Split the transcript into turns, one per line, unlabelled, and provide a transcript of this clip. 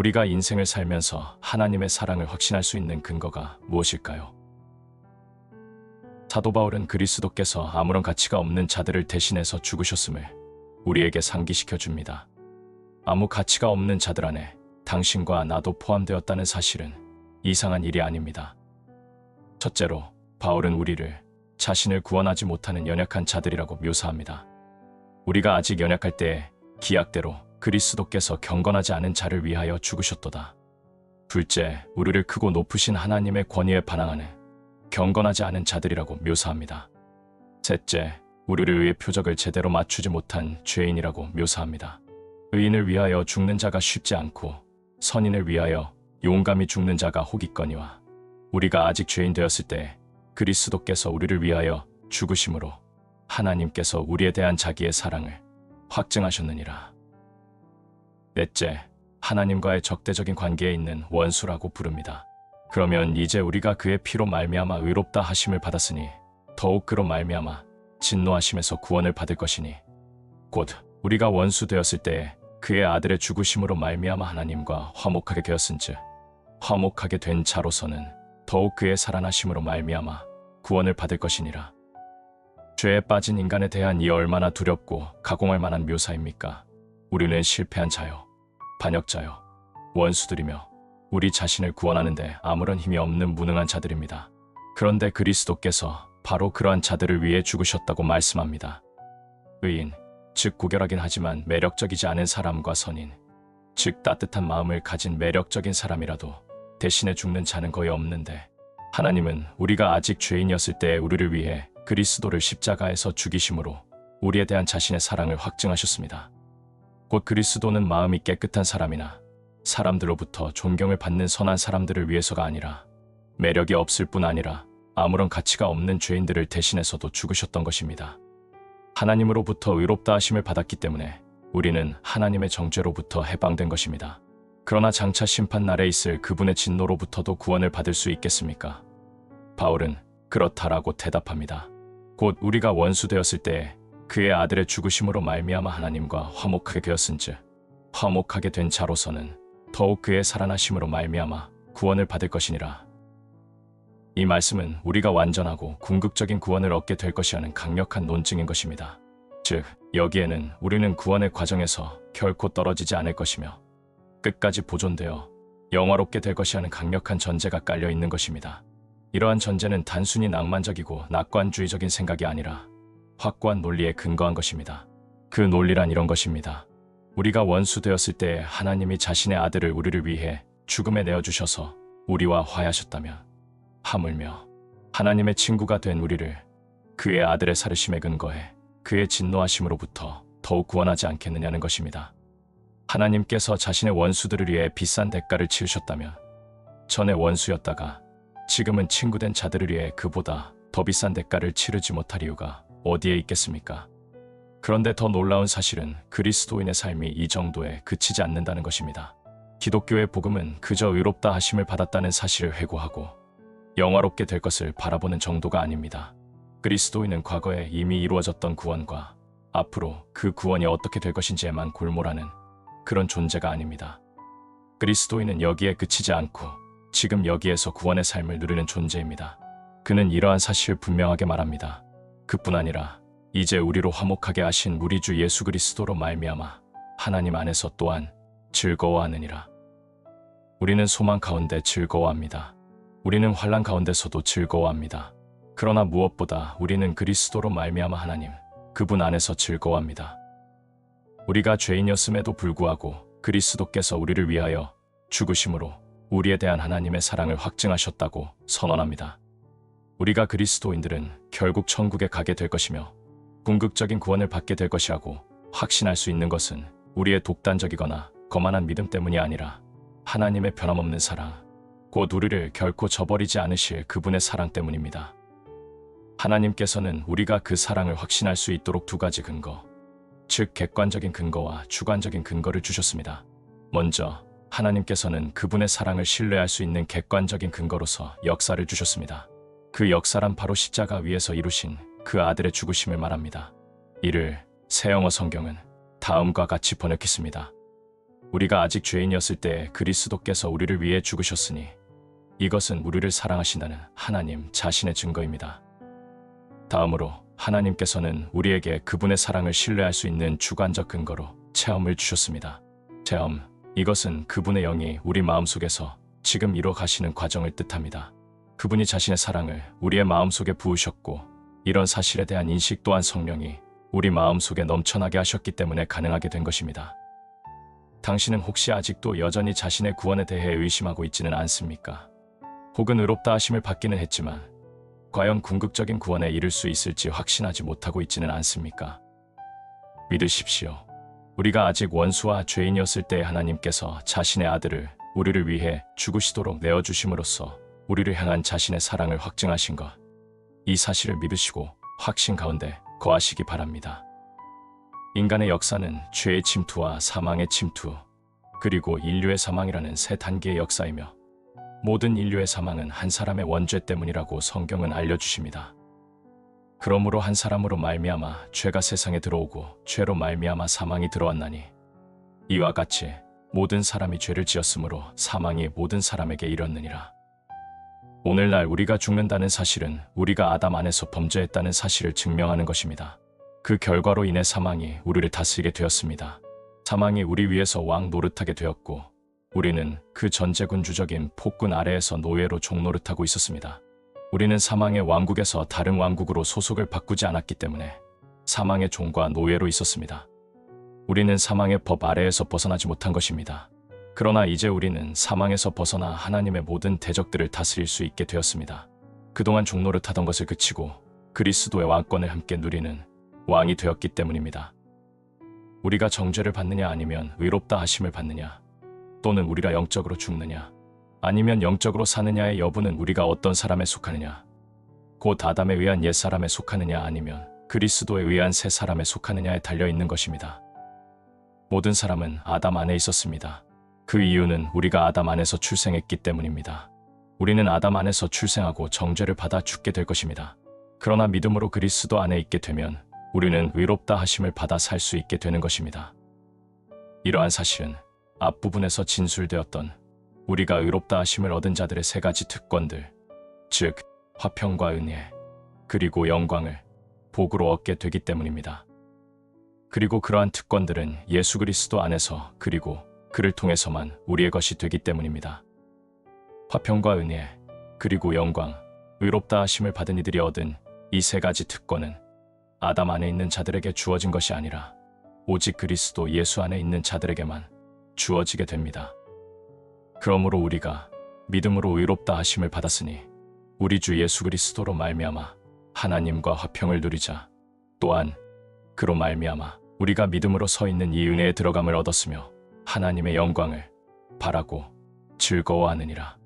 우리가 인생을 살면서 하나님의 사랑을 확신할 수 있는 근거가 무엇일까요? 사도 바울은 그리스도께서 아무런 가치가 없는 자들을 대신해서 죽으셨음을 우리에게 상기시켜 줍니다. 아무 가치가 없는 자들 안에 당신과 나도 포함되었다는 사실은 이상한 일이 아닙니다. 첫째로 바울은 우리를 자신을 구원하지 못하는 연약한 자들이라고 묘사합니다. 우리가 아직 연약할 때에 기약대로 그리스도께서 경건하지 않은 자를 위하여 죽으셨도다. 둘째, 우리를 크고 높으신 하나님의 권위에 반항하는 경건하지 않은 자들이라고 묘사합니다. 셋째, 우리를 위해 표적을 제대로 맞추지 못한 죄인이라고 묘사합니다. 의인을 위하여 죽는 자가 쉽지 않고 선인을 위하여 용감히 죽는 자가 혹있거니와 우리가 아직 죄인 되었을 때 그리스도께서 우리를 위하여 죽으심으로 하나님께서 우리에 대한 자기의 사랑을 확증하셨느니라. 넷째, 하나님과의 적대적인 관계에 있는 원수라고 부릅니다. 그러면 이제 우리가 그의 피로 말미암아 의롭다 하심을 받았으니 더욱 그로 말미암아 진노하심에서 구원을 받을 것이니 곧 우리가 원수 되었을 때에 그의 아들의 죽으심으로 말미암아 하나님과 화목하게 되었은즉 화목하게 된 자로서는 더욱 그의 살아나심으로 말미암아 구원을 받을 것이니라. 죄에 빠진 인간에 대한 이 얼마나 두렵고 가공할 만한 묘사입니까? 우리는 실패한 자요, 반역자요, 원수들이며 우리 자신을 구원하는데 아무런 힘이 없는 무능한 자들입니다. 그런데 그리스도께서 바로 그러한 자들을 위해 죽으셨다고 말씀합니다. 의인, 즉 고결하긴 하지만 매력적이지 않은 사람과 선인, 즉 따뜻한 마음을 가진 매력적인 사람이라도 대신에 죽는 자는 거의 없는데 하나님은 우리가 아직 죄인이었을 때 우리를 위해 그리스도를 십자가에서 죽이심으로 우리에 대한 자신의 사랑을 확증하셨습니다. 곧 그리스도는 마음이 깨끗한 사람이나 사람들로부터 존경을 받는 선한 사람들을 위해서가 아니라 매력이 없을 뿐 아니라 아무런 가치가 없는 죄인들을 대신해서도 죽으셨던 것입니다. 하나님으로부터 의롭다 하심을 받았기 때문에 우리는 하나님의 정죄로부터 해방된 것입니다. 그러나 장차 심판 날에 있을 그분의 진노로부터도 구원을 받을 수 있겠습니까? 바울은 그렇다라고 대답합니다. 곧 우리가 원수 되었을 때 그의 아들의 죽으심으로 말미암아 하나님과 화목하게 되었은즉 화목하게 된 자로서는 더욱 그의 살아나심으로 말미암아 구원을 받을 것이니라. 이 말씀은 우리가 완전하고 궁극적인 구원을 얻게 될 것이라는 강력한 논증인 것입니다. 즉, 여기에는 우리는 구원의 과정에서 결코 떨어지지 않을 것이며 끝까지 보존되어 영화롭게 될 것이라는 강력한 전제가 깔려 있는 것입니다. 이러한 전제는 단순히 낭만적이고 낙관주의적인 생각이 아니라 확고한 논리에 근거한 것입니다. 그 논리란 이런 것입니다. 우리가 원수 되었을 때 하나님이 자신의 아들을 우리를 위해 죽음에 내어주셔서 우리와 화해하셨다면 하물며 하나님의 친구가 된 우리를 그의 아들의 살으심에 근거해 그의 진노하심으로부터 더욱 구원하지 않겠느냐는 것입니다. 하나님께서 자신의 원수들을 위해 비싼 대가를 치르셨다면 전에 원수였다가 지금은 친구된 자들을 위해 그보다 더 비싼 대가를 치르지 못할 이유가 어디에 있겠습니까? 그런데 더 놀라운 사실은 그리스도인의 삶이 이 정도에 그치지 않는다는 것입니다. 기독교의 복음은 그저 의롭다 하심을 받았다는 사실을 회고하고 영화롭게 될 것을 바라보는 정도가 아닙니다. 그리스도인은 과거에 이미 이루어졌던 구원과 앞으로 그 구원이 어떻게 될 것인지에만 골몰하는 그런 존재가 아닙니다. 그리스도인은 여기에 그치지 않고 지금 여기에서 구원의 삶을 누리는 존재입니다. 그는 이러한 사실을 분명하게 말합니다. 그뿐 아니라 이제 우리로 화목하게 하신 우리 주 예수 그리스도로 말미암아 하나님 안에서 또한 즐거워하느니라. 우리는 소망 가운데 즐거워합니다. 우리는 환란 가운데서도 즐거워합니다. 그러나 무엇보다 우리는 그리스도로 말미암아 하나님 그분 안에서 즐거워합니다. 우리가 죄인이었음에도 불구하고 그리스도께서 우리를 위하여 죽으심으로 우리에 대한 하나님의 사랑을 확증하셨다고 선언합니다. 우리가 그리스도인들은 결국 천국에 가게 될 것이며 궁극적인 구원을 받게 될 것이라고 확신할 수 있는 것은 우리의 독단적이거나 거만한 믿음 때문이 아니라 하나님의 변함없는 사랑, 곧 우리를 결코 저버리지 않으실 그분의 사랑 때문입니다. 하나님께서는 우리가 그 사랑을 확신할 수 있도록 두 가지 근거, 즉 객관적인 근거와 주관적인 근거를 주셨습니다. 먼저 하나님께서는 그분의 사랑을 신뢰할 수 있는 객관적인 근거로서 역사를 주셨습니다. 그 역사란 바로 십자가 위에서 이루신 그 아들의 죽으심을 말합니다. 이를 새 영어 성경은 다음과 같이 번역했습니다. 우리가 아직 죄인이었을 때 그리스도께서 우리를 위해 죽으셨으니 이것은 우리를 사랑하신다는 하나님 자신의 증거입니다. 다음으로 하나님께서는 우리에게 그분의 사랑을 신뢰할 수 있는 주관적 근거로 체험을 주셨습니다. 체험, 이것은 그분의 영이 우리 마음속에서 지금 이뤄 가시는 과정을 뜻합니다. 그분이 자신의 사랑을 우리의 마음속에 부으셨고 이런 사실에 대한 인식 또한 성령이 우리 마음속에 넘쳐나게 하셨기 때문에 가능하게 된 것입니다. 당신은 혹시 아직도 여전히 자신의 구원에 대해 의심하고 있지는 않습니까? 혹은 의롭다 하심을 받기는 했지만 과연 궁극적인 구원에 이를 수 있을지 확신하지 못하고 있지는 않습니까? 믿으십시오. 우리가 아직 원수와 죄인이었을 때 하나님께서 자신의 아들을 우리를 위해 죽으시도록 내어주심으로써 우리를 향한 자신의 사랑을 확증하신 것. 이 사실을 믿으시고 확신 가운데 거하시기 바랍니다. 인간의 역사는 죄의 침투와 사망의 침투, 그리고 인류의 사망이라는 세 단계의 역사이며 모든 인류의 사망은 한 사람의 원죄 때문이라고 성경은 알려주십니다. 그러므로 한 사람으로 말미암아 죄가 세상에 들어오고 죄로 말미암아 사망이 들어왔나니 이와 같이 모든 사람이 죄를 지었으므로 사망이 모든 사람에게 이뤘느니라. 오늘날 우리가 죽는다는 사실은 우리가 아담 안에서 범죄했다는 사실을 증명하는 것입니다. 그 결과로 인해 사망이 우리를 다스리게 되었습니다. 사망이 우리 위에서 왕 노릇하게 되었고 우리는 그 전제군 주적인 폭군 아래에서 노예로 종노릇하고 있었습니다. 우리는 사망의 왕국에서 다른 왕국으로 소속을 바꾸지 않았기 때문에 사망의 종과 노예로 있었습니다. 우리는 사망의 법 아래에서 벗어나지 못한 것입니다. 그러나 이제 우리는 사망에서 벗어나 하나님의 모든 대적들을 다스릴 수 있게 되었습니다. 그동안 종노릇하던 것을 그치고 그리스도의 왕권을 함께 누리는 왕이 되었기 때문입니다. 우리가 정죄를 받느냐 아니면 의롭다 하심을 받느냐 또는 우리가 영적으로 죽느냐 아니면 영적으로 사느냐의 여부는 우리가 어떤 사람에 속하느냐 곧 아담에 의한 옛 사람에 속하느냐 아니면 그리스도에 의한 새 사람에 속하느냐에 달려 있는 것입니다. 모든 사람은 아담 안에 있었습니다. 그 이유는 우리가 아담 안에서 출생했기 때문입니다. 우리는 아담 안에서 출생하고 정죄를 받아 죽게 될 것입니다. 그러나 믿음으로 그리스도 안에 있게 되면 우리는 의롭다 하심을 받아 살 수 있게 되는 것입니다. 이러한 사실은 앞부분에서 진술되었던 우리가 의롭다 하심을 얻은 자들의 세 가지 특권들, 즉 화평과 은혜, 그리고 영광을 복으로 얻게 되기 때문입니다. 그리고 그러한 특권들은 예수 그리스도 안에서 그리고 그를 통해서만 우리의 것이 되기 때문입니다. 화평과 은혜, 그리고 영광, 의롭다 하심을 받은 이들이 얻은 이 세 가지 특권은 아담 안에 있는 자들에게 주어진 것이 아니라 오직 그리스도 예수 안에 있는 자들에게만 주어지게 됩니다. 그러므로 우리가 믿음으로 의롭다 하심을 받았으니 우리 주 예수 그리스도로 말미암아 하나님과 화평을 누리자. 또한 그로 말미암아 우리가 믿음으로 서 있는 이 은혜에 들어감을 얻었으며 하나님의 영광을 바라고 즐거워하느니라.